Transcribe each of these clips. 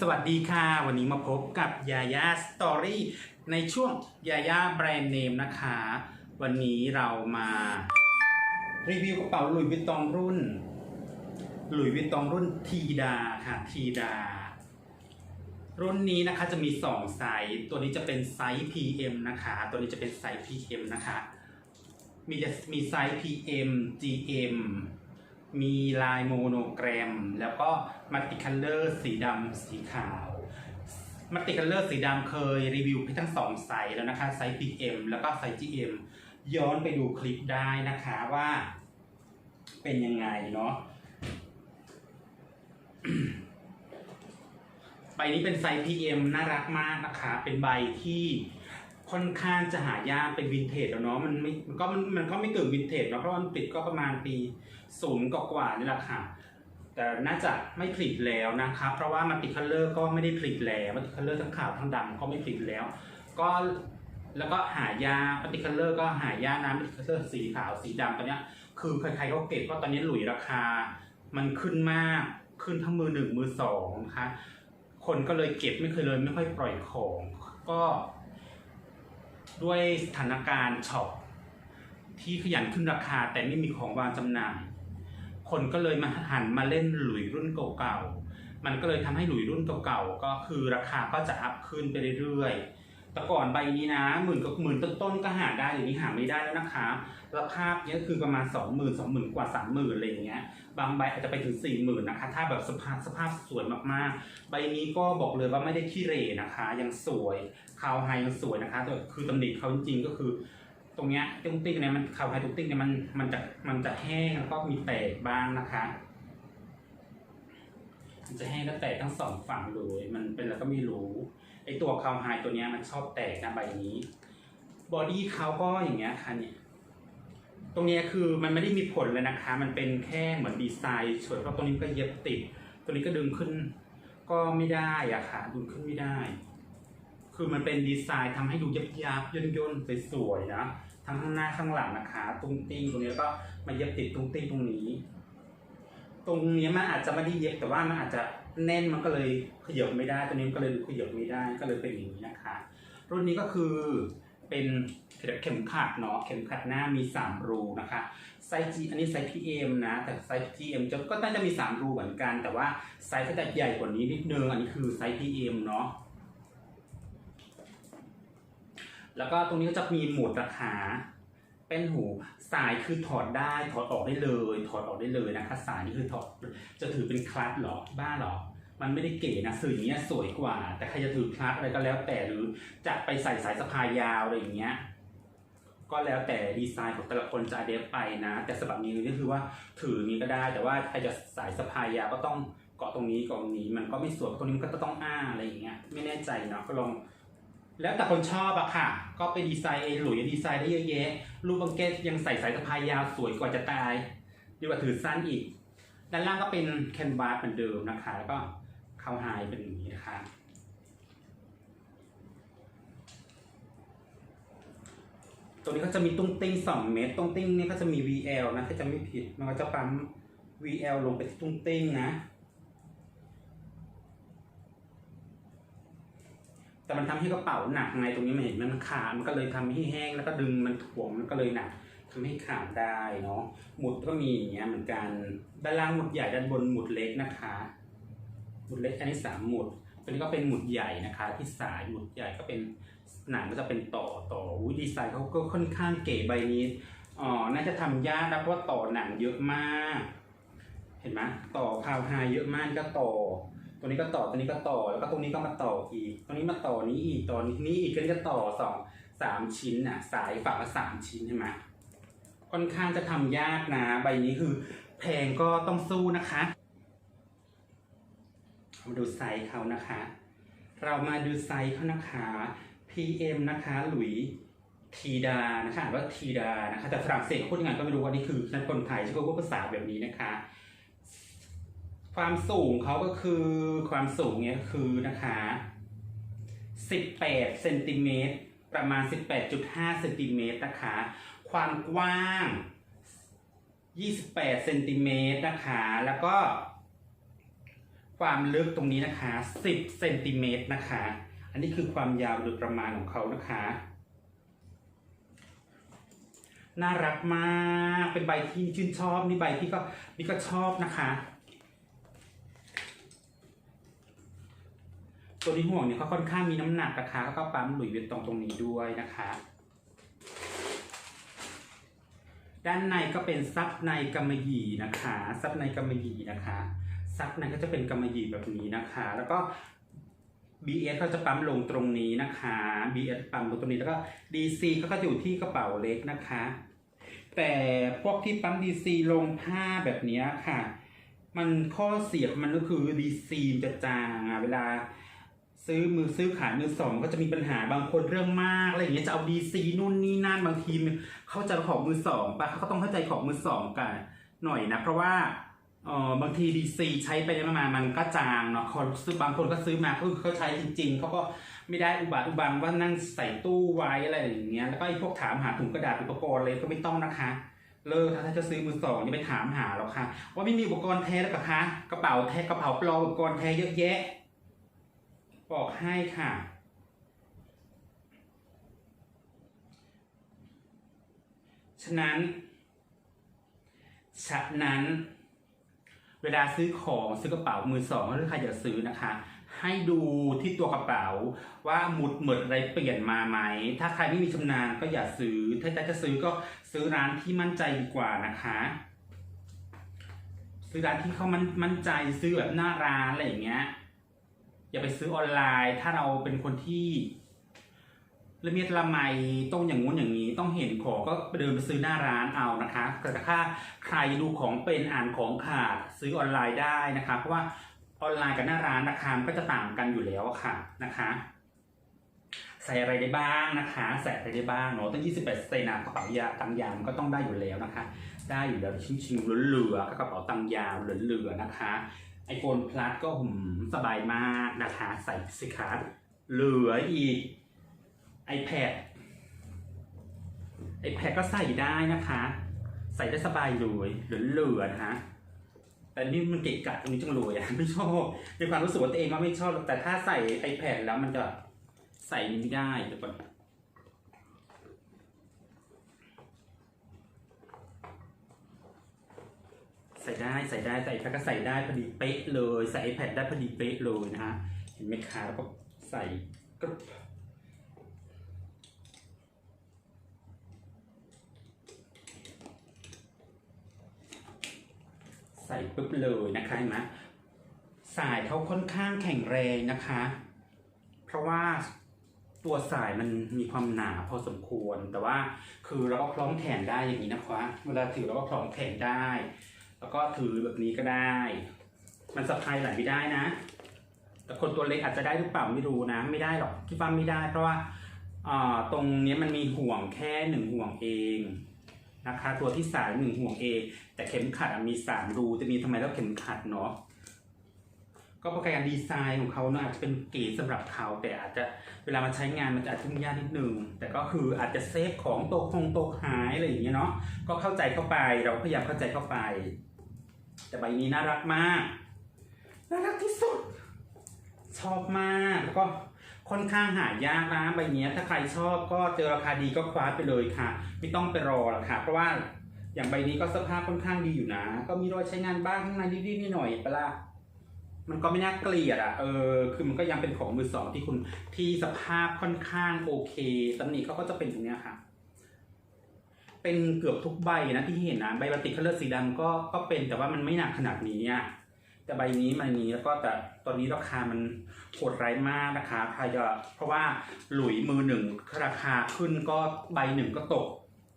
สวัสดีค่ะ วันนี้มาพบกับยาย่าสตอรี่ในช่วงยาย่าแบรนด์เนมนะคะ วันนี้เรามารีวิวกระเป๋าหลุยวิตตองรุ่น หลุยวิตตองรุ่นทีดาค่ะทีดา รุ่นนี้นะคะจะมี 2 ไซส์ ตัวนี้จะเป็นไซส์ PM นะคะ ตัวนี้จะเป็นไซส์ PM นะคะ มีจะมีไซส์ PM GM มีลายโมโนแกรม แล้วก็มัลติคัลเลอร์สีดำสีขาวมัลติคัลเลอร์สีดำเคยรีวิวให้ทั้งสองไซส์แล้วนะคะ ไซส์ PM แล้วก็ไซส์ GM ย้อนไปดูคลิปได้นะคะว่า เป็นยังไงเนาะใบนี้เป็นไซส์ PM น่ารักมากนะคะ เป็นใบที่ ค่อนข้างจะหายากเป็นวินเทจแล้วเนาะมันไม่มันก็มันมันก็ไม่เกิดวินเทจเนาะเพราะมันปิดก็ประมาณปีศูนย์กว่าๆนี่แหละค่ะ แต่น่าจะไม่ผลิตแล้วนะคะเพราะว่ามันติคัลเลอร์ก็ไม่ได้ผลิตแล้วมันติคัลเลอร์ทั้งขาวทั้งดำก็ไม่ผลิตแล้ว ก็แล้วก็หายาปฏิคัลเลอร์ก็หายาน้ำปฏิคัลเลอร์สีขาวสีดำตอนเนี้ยคือใครๆก็เก็บเพราะตอนนี้หลุยราคา มันขึ้นมากขึ้นทั้งมือหนึ่งมือสองนะคะคนก็เลยเก็บไม่เคยเลยไม่ค่อยปล่อยของ ก็ ด้วยสถานการณ์ช็อปที่ขยันขึ้นราคาแต่ไม่มีของวางจำหน่าย คนก็เลยมาหันมาเล่นหลุยรุ่นเก่าๆ มันก็เลยทำให้หลุยรุ่นเก่าๆ ก็คือราคาก็จะอัพขึ้นไปเรื่อยๆ แต่ก่อนใบนี้นะหมื่นกับหมื่นต้นๆก็หาได้เดี๋ยวนี้หาไม่ได้แล้วนะคะราคาเนี้ยคือประมาณสองหมื่นสองหมื่นกว่าสามหมื่นอะไรอย่างเงี้ย บางใบอาจจะไปถึงสี่หมื่นนะคะ ถ้าแบบสภาพสภาพสวยมากๆ ใบนี้ก็บอกเลยว่าไม่ได้ขี้เหร่นะคะ ยังสวยคาวไฮยังสวยนะคะแต่คือตำหนิเขาจริงๆก็คือ ตรงเนี้ยตุ้งติ้งเนี่ยมันคาวไฮตุ้งติ้งเนี่ยมันมันจะมันจะแห้งแล้วก็มีแตกบ้างนะคะ มันจะแห้งแล้วแตกทั้งสองฝั่งเลยมันเป็นแล้วก็ไม่รู้ไอตัวคาวไฮตัวเนี้ยมันชอบแตกนะใบนี้บอดี้เขาก็อย่างเงี้ยค่ะเนี่ยตรงเนี้ยคือมันไม่ได้มีผลเลยนะคะ มันเป็นแค่เหมือนดีไซน์เฉยเพราะตรงนี้ก็เย็บติด ตัวนี้ก็ดึงขึ้น ก็ไม่ได้อะค่ะ ดึงขึ้นไม่ได้ คือมันเป็นดีไซน์ทำให้ดูยับยับย่นย่นๆสวยๆนะ ทั้งข้างหน้าข้างหลังนะคะ ตุ้งติ้งตรงนี้แล้วก็มาเย็บติดตุ้งติ้งตรงนี้ ตรงนี้มันอาจจะไม่ได้เย็บแต่ว่ามันอาจจะแน่นมันก็เลยขยับไม่ได้ตัวนี้มันก็เลยขยับไม่ได้ก็เลยเป็นอย่างนี้นะคะ รุ่นนี้ก็คือเป็นเข็มขัดเนาะเข็มขัดหน้ามี 3 รูนะคะไซส์ G อันนี้ไซส์ PM นะแต่ไซส์ PM จะก็น่าจะมี 3 รูเหมือนกัน แต่ว่าไซส์ก็จะใหญ่กว่านี้นิดนึงอันนี้คือไซส์ PM เนาะแล้วก็ตรงนี้ก็จะมีหมุดราคาเป็นหู สายคือถอดได้ถอดออกได้เลย ถอดออกได้เลยนะคะ สายนี่คือถอดจะถือเป็นคลัตหรอบ้าหรอ มันไม่ได้เก๋นะสื่ออย่างเงี้ยสวยกว่า แต่ใครจะถือคลัตอะไรก็แล้วแต่หรือจะไปใส่สายสะพายยาวอะไรอย่างเงี้ยก็แล้วแต่ดีไซน์ของแต่ละคนจะเดฟไปนะ แต่สำหรับนี้ก็คือว่าถือนี้ก็ได้ แต่ว่าใครจะสายสะพายยาวก็ต้องเกาะตรงนี้เกาะตรงนี้ มันก็ไม่สวยตรงนี้มันก็ต้องอ้าอะไรอย่างเงี้ยไม่แน่ใจเนาะก็ลอง แล้วแต่คนชอบอะค่ะ ก็ไปดีไซน์เองหลุยดีไซน์ได้เยอะแยะ รูปบังเกตยังใส่สายสะพายยาวสวยกว่าจะตาย ดีกว่าถือสั้นอีก ด้านล่างก็เป็นแคนวาสเหมือนเดิมนะคะ แล้วก็เข้าไฮเป็นอย่างนี้นะคะตัวนี้ก็จะมีตุ้งติ้ง2เมตรตุ้งติ้งนี่ก็จะมี VL นะถ้าจะไม่ผิด มันก็จะปั๊ม VL ลงไปที่ตุ้งติ้งนะ แต่มันทำให้กระเป๋าหนักไงตรงนี้มันเห็นมันขาดมันก็เลยทำให้แห้งแล้วก็ดึงมันถ่วงมันก็เลยหนักทำให้ขาดได้เนาะหมุดก็มีอย่างเงี้ยเหมือนกันด้านล่างหมุดใหญ่ด้านบนหมุดเล็กนะคะ หมุดเล็กอันนี้สามหมุดตัวนี้ก็เป็นหมุดใหญ่นะคะ ที่สายหมุดใหญ่ก็เป็นหนังก็จะเป็นต่อต่ออุ้ยดีไซน์เขาก็ค่อนข้างเก๋ใบนี้อ๋อน่าจะทำยากนะเพราะว่าต่อหนังเยอะมาก เห็นไหมต่อคาวไฮเยอะมากก็ต่อ ตัวนี้ก็ต่อตัวนี้ก็ต่อแล้วก็ตรงนี้ก็มาต่ออีกตรงนี้มาต่อนี้อีกต่อนี้นี้อีกก็จะต่อสองสามชิ้นน่ะ สายฝั่งละสามชิ้นใช่ไหมค่อนข้างจะทำยากนะ ใบนี้คือแพงก็ต้องสู้นะคะมาดูไซส์เขานะคะ เรามาดูไซส์เขานะคะ PM นะคะ หลุยทีดานะคะอ่านว่าทีดานะคะแต่ฝรั่งเศสพูดยังไงก็ไม่รู้ว่านี่คือนักคนไทยที่เขาพูดภาษาแบบนี้นะคะ ความสูงเขาก็คือความสูงเนี่ยคือนะคะ18เซนติเมตรประมาณ 18.5เซนติเมตรนะคะ ความกว้าง 28เซนติเมตรนะคะ แล้วก็ ความลึกตรงนี้นะคะ 10เซนติเมตรนะคะ อันนี้คือความยาวโดยประมาณของเขานะคะ น่ารักมาก เป็นใบที่ชื่นชอบ นี่ใบที่ก็นี่ก็ชอบนะคะ ตัวนี้ห่วงเนี่ยเขาค่อนข้างมีน้ำหนักนะคะแล้วก็ปั๊มหลุยส์วิตตองตรงนี้ด้วยนะคะ ด้านในก็เป็นซับในกำมะหยี่นะคะซับในกำมะหยี่นะคะซับในก็จะเป็นกำมะหยี่แบบนี้นะคะ แล้วก็ BS เขาจะปั๊มลงตรงนี้นะคะ BS ปั๊มลงตรงนี้แล้วก็ DC เขาก็อยู่ที่กระเป๋าเล็กนะคะ แต่พวกที่ปั๊ม DC ลงผ้าแบบนี้ค่ะ มันข้อเสียมันก็คือ DC จะจางอะเวลา ซื้อมือซื้อขายมือสอง ก็จะมีปัญหาบางคนเรื่องมากอะไรอย่างเงี้ยจะเอาดีซีนู่นนี่นั่นบางทีเข้าใจของมือสองปะเขาก็ต้องเข้าใจของมือสองกันหน่อยนะเพราะว่าเออบางทีดีซีใช้ไปมามามันก็จางเนาะคนซื้อบางคนก็ซื้อมาก็คือเขาใช้จริง ๆเขาก็ไม่ได้อุบัติอุบังว่านั่งใส่ตู้ไว้อะไรอย่างเงี้ยแล้วก็ไอ้พวกถามหาถุงกระดาษอุปกรณ์เลยก็ไม่ต้องนะคะ เลิกถ้าจะซื้อมือสองอย่าไปถามหาหรอกค่ะว่าไม่มีอุปกรณ์แท้แล้วกับคะกระเป๋าแท้กระเป๋าปลอมอุปกรณ์แท้เยอะแยะ บอกให้ค่ะ ฉะนั้น ฉะนั้น เวลาซื้อของซื้อกระเป๋ามือสองหรือใครจะซื้อนะคะ ให้ดูที่ตัวกระเป๋า ว่าหมุดหมดอะไรเปลี่ยนมาไหม ถ้าใครไม่มีชำนาญก็อย่าซื้อ ถ้าจะซื้อก็ซื้อร้านที่มั่นใจดีกว่านะคะซื้อร้านที่เขามันมั่นใจซื้อแบบหน้าร้านอะไรอย่างเงี้ย อย่าไปซื้อออนไลน์ ถ้าเราเป็นคนที่ละเมียดละไมต้องอย่างงู้นอย่างนี้ ต้องเห็นของก็ไปเดินไปซื้อหน้าร้านเอานะคะแต่ถ้าใครดูของเป็นอ่านของขาดซื้อออนไลน์ได้นะคะ เพราะว่าออนไลน์กับหน้าร้านราคาก็จะต่างกันอยู่แล้วค่ะนะคะ ใส่อะไรได้บ้างนะคะ ใส่อะไรได้บ้างเนาะตั้ง 28เซนกระเป๋ายาตังยามก็ต้องได้อยู่แล้วนะคะ ได้อยู่แล้วชิงๆเหลือๆก็กระเป๋าตังยาวเหลือๆนะคะ โฟนพลัสก็หมสบายมากนะคะใส่สิคะเหลืออีก iPad iPad ก็ใส่ได้นะคะ ใส่ได้สบายเลยเหลือๆนะคะแต่นี่มันเกะกะตรงนี้จังเลยอะไม่ชอบในความรู้สึกว่าตัวเองว่าไม่ชอบ แต่ถ้าใส่ iPad แล้วมันจะใส่ไม่ได้เดี๋ยวก่อน ใส่ได้ใส่ได้ใส่ iPad ก็ใส่ได้พอดีเป๊ะเลย ใส่ iPad ได้พอดีเป๊ะเลยนะฮะเห็นไหมคะแล้วก็ใส่กรุ๊ปใส่ปุ๊บเลยนะคะเห็นไหมสายเขาค่อนข้างแข็งแรงนะคะ เพราะว่าตัวสายมันมีความหนาพอสมควรแต่ว่าคือเราก็คล้องแขนได้อย่างนี้นะคะ เวลาถือเราก็คล้องแขนได้ แล้วก็ถือแบบนี้ก็ได้ มันสะพายไหลไม่ได้นะ แต่คนตัวเล็กอาจจะได้หรือเปล่าไม่รู้นะ ไม่ได้หรอกที่ฟ้าไม่ได้ เพราะว่าตรงนี้มันมีห่วงแค่หนึ่งห่วงเองนะคะ ตัวที่สายหนึ่งห่วงเองแต่เข็มขัดมีสามรูจะมีทำไมต้องเข็มขัดเนาะก็เพราะการดีไซน์ของเขาเนอะอาจจะเป็นเก๋สำหรับเขาแต่อาจจะเวลามันใช้งานมันจะอาจจะยุ่งยากนิดนึงแต่ก็คืออาจจะเซฟของตกคงตกหายอะไรอย่างเงี้ยเนาะก็เข้าใจเข้าไปเราพยายามเข้าใจเข้าไป แต่ใบนี้น่ารักมาก น่ารักที่สุด ชอบมากแล้วก็ค่อนข้างหายากนะใบเนี้ยถ้าใครชอบก็เจอราคาดีก็คว้าไปเลยค่ะ ไม่ต้องไปรอหรอกค่ะ เพราะว่าอย่างใบนี้ก็สภาพค่อนข้างดีอยู่นะ ก็มีรอยใช้งานบ้างข้างในนิดๆหน่อยๆปะล่ะมันก็ไม่น่าเกลียดอะ เออ คือมันก็ยังเป็นของมือสองที่คุณที่สภาพค่อนข้างโอเคตำหนิเขาก็จะเป็นตรงเนี้ยค่ะ เป็นเกือบทุกใบนะที่เห็นนะใบบัติกคัลเลอร์สีดำก็ก็เป็นแต่ว่ามันไม่หนักขนาดนี้อะแต่ใบนี้มันนี้แล้วก็แต่ตอนนี้ราคามันโหดร้ายมากนะคะใครจะเพราะว่าหลุยมือหนึ่งราคาขึ้นก็ใบหนึ่งก็ตก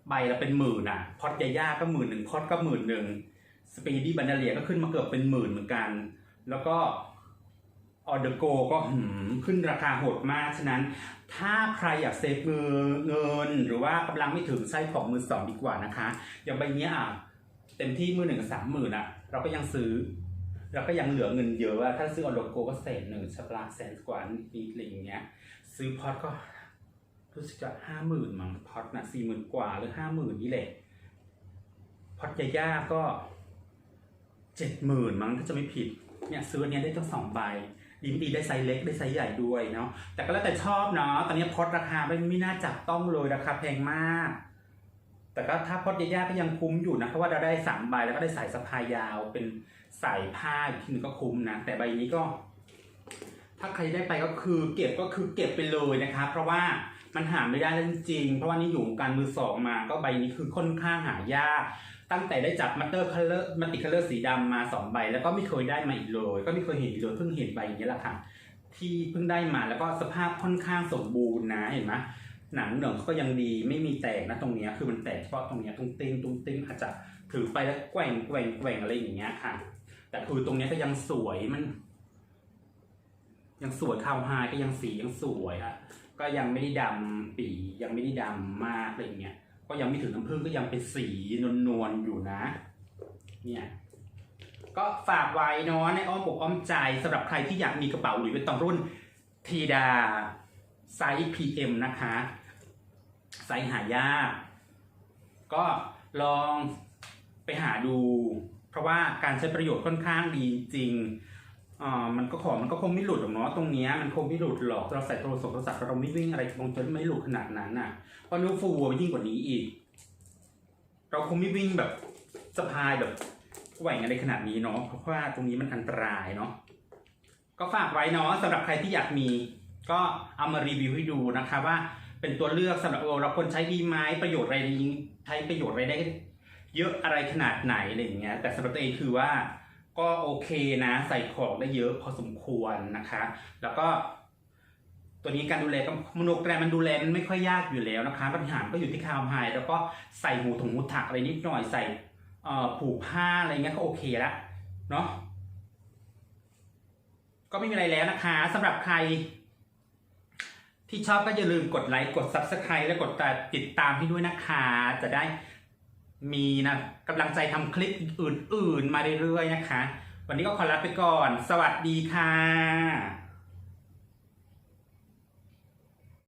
ใบละเป็นหมื่นอะพอดยาย่าก็หมื่นหนึ่งพอดก็หมื่นหนึ่งสปีดี้บันเดเลียก็ขึ้นมาเกือบเป็นหมื่นเหมือนกัน แล้วก็ ออเดอร์โกก็หืมขึ้นราคาโหดมาก ฉะนั้น ถ้าใครอยากเซฟเงินเงิน หรือว่ากำลังไม่ถึงใช้ของมือสองดีกว่านะคะ อย่างใบเนี้ยอะเต็มที่มือหนึ่งสามหมื่นอะ เราก็ยังซื้อ เราก็ยังเหลือเงินเยอะอะถ้าซื้อออโลโกก็แสนหนึ่งชับลาแสนกว่านิดอะไรอย่างเงี้ย ซื้อพอดก็รู้สึกจะห้าหมื่นมั้งพอดนะสี่หมื่นกว่าหรือห้าหมื่นนี่แหละพอดยาย่าก็เจ็ดหมื่นมั้งถ้าจะไม่ผิดเนี่ยซื้ออันเนี้ยได้ตั้งสองใบ ดีไม่ดีได้ไซส์เล็กได้ไซส์ใหญ่ด้วยเนาะแต่ก็แล้วแต่ชอบเนาะตอนนี้พอดราคาไม่ไม่น่าจับต้องเลยราคาแพงมาก แต่ก็ถ้าพอดยาๆก็ยังคุ้มอยู่นะเพราะว่าเราได้สามใบแล้วก็ได้สายสะพายยาวเป็นสายผ้าอีกทีหนึงก็คุ้มนะแต่ใบนี้ก็ ถ้าใครได้ไปก็คือเก็บก็คือเก็บไปเลยนะคะ เพราะว่า มันหาไม่ได้แล้วจริงๆเพราะว่านี่อยู่การมือสองมา ก็ใบนี้คือค่อนข้างหายาก ตั้งแต่ได้จับมัตเตอร์คัลเลอร์มัตติคัลเลอร์สีดำมาสองใบ แล้วก็ไม่เคยได้มาอีกเลย ก็ไม่เคยเห็นอีกเลยเพิ่งเห็นใบนี้แหละค่ะ ที่เพิ่งได้มาแล้วก็สภาพค่อนข้างสมบูรณ์นะเห็นไหมหนังเหนืองก็ยังดีไม่มีแตกนะตรงเนี้ยคือมันแตกเฉพาะตรงเนี้ยตรงติ้งตรงติ้งอาจจะถือไปแล้วแกว่งแกว่งแกว่งอะไรอย่างเงี้ยค่ะ แต่คือตรงเนี้ยก็ยังสวยมัน ยังสวยคาวไฮก็ยังสียังสวยอะ ก็ยังไม่ได้ดำปียังไม่ได้ดำมากอะไรเงี้ย ก็ยังไม่ถึงน้ำผึ้งก็ยังเป็นสีนวลๆอยู่นะ เนี่ย ก็ฝากไว้เนาะในอ้อมอกอ้อมใจสำหรับใครที่อยากมีกระเป๋าหรือเป็นตองรุ่นทีดาไซส์ PM นะคะ ไซส์หายาก ก็ลองไปหาดู เพราะว่าการใช้ประโยชน์ค่อนข้างดีจริง อ่ามันก็ของมันก็คงไม่หลุดหรอกเนาะตรงเนี้ยมันคงไม่หลุดหรอกเราใส่โทรศัพท์โทรศัพท์เราไม่วิ่งอะไรคงจะไม่หลุดขนาดนั้นน่ะเพราะนิ้วฟูมันยิ่งกว่านี้อีก เราคงไม่วิ่งแบบสะพายแบบแหว่งอะไรขนาดนี้เนาะเพราะว่าตรงนี้มันอันตรายเนาะก็ฝากไว้เนาะสำหรับใครที่อยากมี ก็เอามารีวิวให้ดูนะคะว่าเป็นตัวเลือกสำหรับเราควรใช้ดีไหมประโยชน์อะไรดีใช้ประโยชน์อะไรได้ เยอะอะไรขนาดไหนอะไรอย่างเงี้ยแต่สำหรับตัวเองคือว่า ก็โอเคนะ ใส่ของได้เยอะพอสมควรนะคะ แล้วก็ ตัวนี้การดูแลก็มโนแกรมมันดูแลมันไม่ค่อยยากอยู่แล้วนะคะปัญหาก็อยู่ที่คาวไฮแล้วก็ใส่หูถุงหูถักอะไรนิดหน่อยใส่เอ่อผูกผ้าอะไรเงี้ยก็โอเคละเนาะก็ไม่มีอะไรแล้วนะคะสำหรับใคร ที่ชอบก็อย่าลืมกดไลค์กด Subscribe และกดติดตามให้ด้วยนะคะ จะได้ มีนะกำลังใจทำคลิปอื่น ๆ มาเรื่อยๆนะคะ วันนี้ก็ขอลาไปก่อน สวัสดีค่ะ